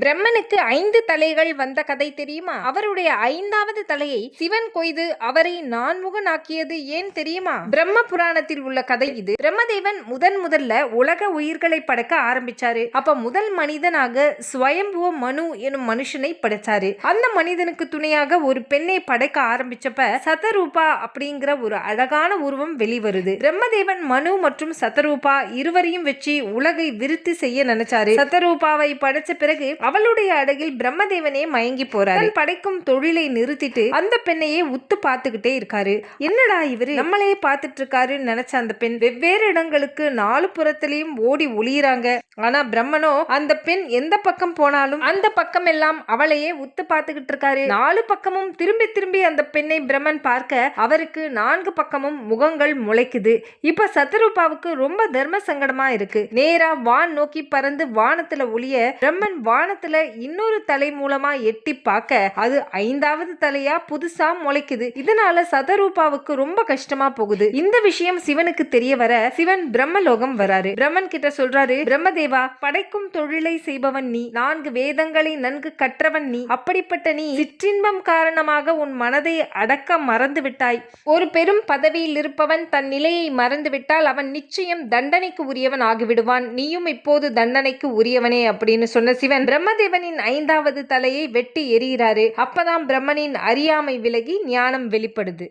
பிரம்மனுக்கு ஐந்து தலைகள் வந்த கதை தெரியுமா? அவருடைய ஐந்தாவது தலையை சிவன் கொய்து அவரை நான்முகனாக்கியது ஏன் தெரியுமா? பிரம்ம புராணத்தில் உள்ள கதை இது. பிரம்மதேவன் முதன் முதல்ல உலக உயிர்களை படைக்க ஆரம்பிச்சாரு. அப்ப முதல் மனிதனாக ஸ்வயம்புவ மனு எனும் மனுஷனை படைச்சாரு. அந்த மனிதனுக்கு துணையாக ஒரு பெண்ணை படைக்க ஆரம்பிச்சப்ப சதரூபா அப்படிங்கிற ஒரு அழகான உருவம் வெளிவருது. பிரம்மதேவன் மனு மற்றும் சதரூபா இருவரையும் வச்சு உலகை விருத்தி செய்ய நினைச்சாரு. சதரூபாவை படைச்ச பிறகு அவளுடைய அழகில் பிரம்மதேவனே மயங்கி போறாரு. படைக்கும் தொழிலை நிறுத்திட்டு அந்த பெண்ணையே உத்து பார்த்துக்கிட்டே இருக்காரு. என்னடா இவரு? நம்மளையே பார்த்துட்டு இருக்காருன்னு நினைச்ச அந்த பெண் வெவ்வேறு இடங்களுக்கு நாலு புறத்திலையும் ஓடி ஒளியிறாங்க. ஆனா பிரம்மனோ அந்த பெண் எந்த பக்கம் போனாலும் அந்த பக்கம் எல்லாம் அவளையே உத்து பார்த்துக்கிட்டு இருக்காரு நாலு பக்கமும் திரும்பி திரும்பி அந்த பெண்ணை பிரம்மன் பார்க்க அவருக்கு நான்கு பக்கமும் முகங்கள் முளைக்குது. இப்ப சத்ரூபாவுக்கு ரொம்ப தர்ம சங்கடமா இருக்கு. நேரா வான் நோக்கி பறந்து வானத்துல ஒளிய பிரம்மன் வான வானத்துல இன்னொரு தலை மூலமா எட்டி பார்க்க அது ஐந்தாவது தலையா புதுசா முளைக்குது. இதனால சதரூபாவுக்கு ரொம்ப கஷ்டமா போகுது. இந்த விஷயம் சிவனுக்கு தெரிய வர சிவன் பிரம்மலோகம் வராரு. பிரம்மன் கிட்ட சொல்றாரு பிரம்மதேவா படைக்கும் தொழிலை செய்பவன் நீ நான்கு வேதங்களை நன்கு கற்றவன் நீ அப்படிப்பட்ட நீ சிற்றின்பம் காரணமாக உன் மனதை அடக்க மறந்து விட்டாய் ஒரு பெரும் பதவியில் இருப்பவன் தன் நிலையை மறந்து விட்டால் அவன் நிச்சயம் தண்டனைக்கு உரியவன் ஆகிவிடுவான். நீயும் இப்போது தண்டனைக்கு உரியவனே அப்படின்னு சொன்ன சிவன் பிரம்மதேவனின் ஐந்தாவது தலையை வெட்டி எறிகிறாரு. அப்பதான் பிரம்மனின் அறியாமை விலகி ஞானம் வெளிப்படுது.